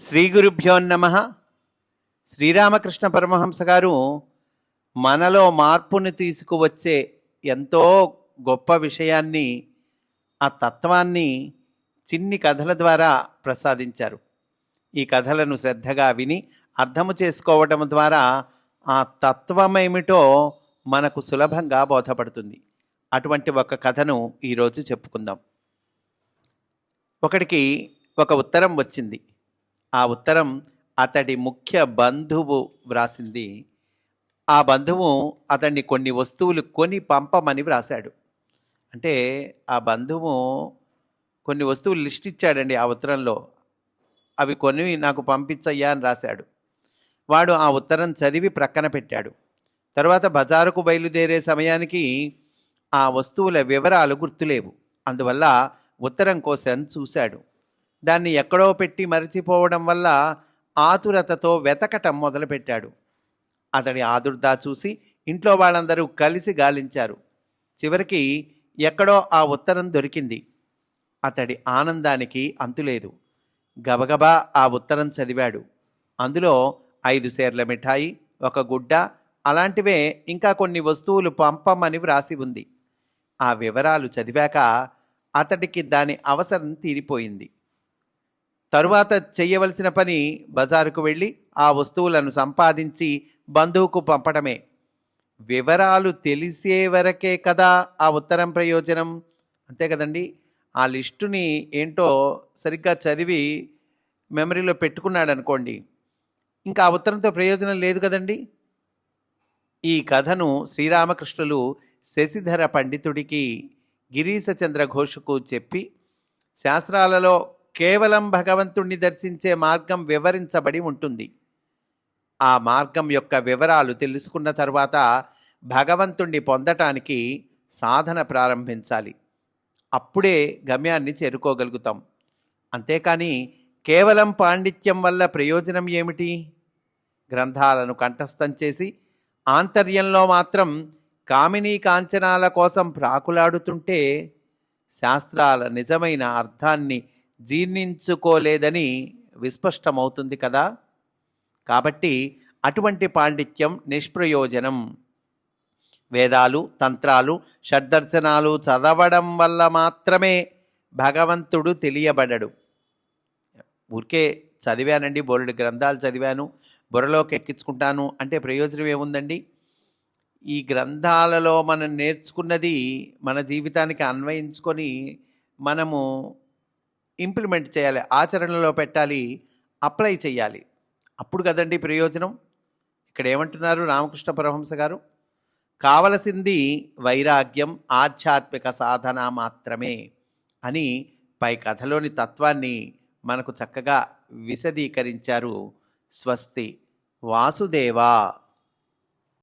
శ్రీ గురుభ్యో నమ. శ్రీరామకృష్ణ పరమహంస గారు మనలో మార్పుని తీసుకువచ్చే ఎంతో గొప్ప విషయాన్ని ఆ తత్వాన్ని చిన్ని కథల ద్వారా ప్రసాదించారు. ఈ కథలను శ్రద్ధగా విని అర్థము చేసుకోవటం ద్వారా ఆ తత్వమేమిటో మనకు సులభంగా బోధపడుతుంది. అటువంటి ఒక కథను ఈరోజు చెప్పుకుందాం. ఒకడికి ఒక ఉత్తరం వచ్చింది. ఆ ఉత్తరం అతడి ముఖ్య బంధువు వ్రాసింది. ఆ బంధువు అతన్ని కొన్ని వస్తువులు కొని పంపమని వ్రాశాడు. అంటే ఆ బంధువు కొన్ని వస్తువులు లిస్ట్ ఇచ్చాడండి ఆ ఉత్తరంలో. అవి కొని నాకు పంపించయ్యా అని రాశాడు. వాడు ఆ ఉత్తరం చదివి ప్రక్కన పెట్టాడు. తర్వాత బజారుకు బయలుదేరే సమయానికి ఆ వస్తువుల వివరాలు గుర్తులేవు. అందువల్ల ఉత్తరం కోసం చూశాడు. దాన్ని ఎక్కడో పెట్టి మరచిపోవడం వల్ల ఆతురతతో వెతకటం మొదలుపెట్టాడు. అతడి ఆదుర్దా చూసి ఇంట్లో వాళ్ళందరూ కలిసి గాలించారు. చివరికి ఎక్కడో ఆ ఉత్తరం దొరికింది. అతడి ఆనందానికి అంతులేదు. గబగబా ఆ ఉత్తరం చదివాడు. అందులో ఐదు సేర్ల మిఠాయి ఒక గుడ్డ అలాంటివే ఇంకా కొన్ని వస్తువులు పంపమని వ్రాసి ఉంది. ఆ వివరాలు చదివాక అతడికి దాని అవసరం తీరిపోయింది. తరువాత చేయవలసిన పని బజారుకు వెళ్ళి ఆ వస్తువులను సంపాదించి బంధువుకు పంపడమే. వివరాలు తెలిసే వరకే కదా ఆ ఉత్తరం ప్రయోజనం? అంతే కదండి. ఆ లిస్టుని ఏంటో సరిగ్గా చదివి మెమరీలో పెట్టుకున్నాడు అనుకోండి ఇంకా ఆ ఉత్తరంతో ప్రయోజనం లేదు కదండి. ఈ కథను శ్రీరామకృష్ణులు శశిధర పండితుడికి గిరీశచంద్ర ఘోషుకు చెప్పి శాస్త్రాలలో కేవలం భగవంతుణ్ణి దర్శించే మార్గం వివరించబడి ఉంటుంది. ఆ మార్గం యొక్క వివరాలు తెలుసుకున్న తర్వాత భగవంతుణ్ణి పొందటానికి సాధన ప్రారంభించాలి. అప్పుడే గమ్యాన్ని చేరుకోగలుగుతాం. అంతేకాని కేవలం పాండిత్యం వల్ల ప్రయోజనం ఏమిటి? గ్రంథాలను కంఠస్థం చేసి ఆంతర్యంలో మాత్రం కామినీ కాంచనాల కోసం ప్రాకులాడుతుంటే శాస్త్రాల నిజమైన అర్థాన్ని జీర్ణించుకోలేదని విస్పష్టమవుతుంది కదా? కాబట్టి అటువంటి పాండిత్యం నిష్ప్రయోజనం. వేదాలు తంత్రాలు షడ్దర్శనాలు చదవడం వల్ల మాత్రమే భగవంతుడు తెలియబడడు. ఊరికే చదివానండి బోరుడు గ్రంథాలు చదివాను బుర్రలోకి ఎక్కించుకుంటాను అంటే ప్రయోజనం ఏముందండి? ఈ గ్రంథాలలో మనం నేర్చుకున్నది మన జీవితానికి అన్వయించుకొని మనము ఇంప్లిమెంట్ చేయాలి ఆచరణలో పెట్టాలి అప్లై చేయాలి. అప్పుడు కదండి ప్రయోజనం? ఇక్కడ ఏమంటున్నారు రామకృష్ణ పరమహంస గారు? కావలసింది వైరాగ్యం ఆధ్యాత్మిక సాధన మాత్రమే అని పై కథలోని తత్వాన్ని మనకు చక్కగా విశదీకరించారు స్వస్తి వాసుదేవా.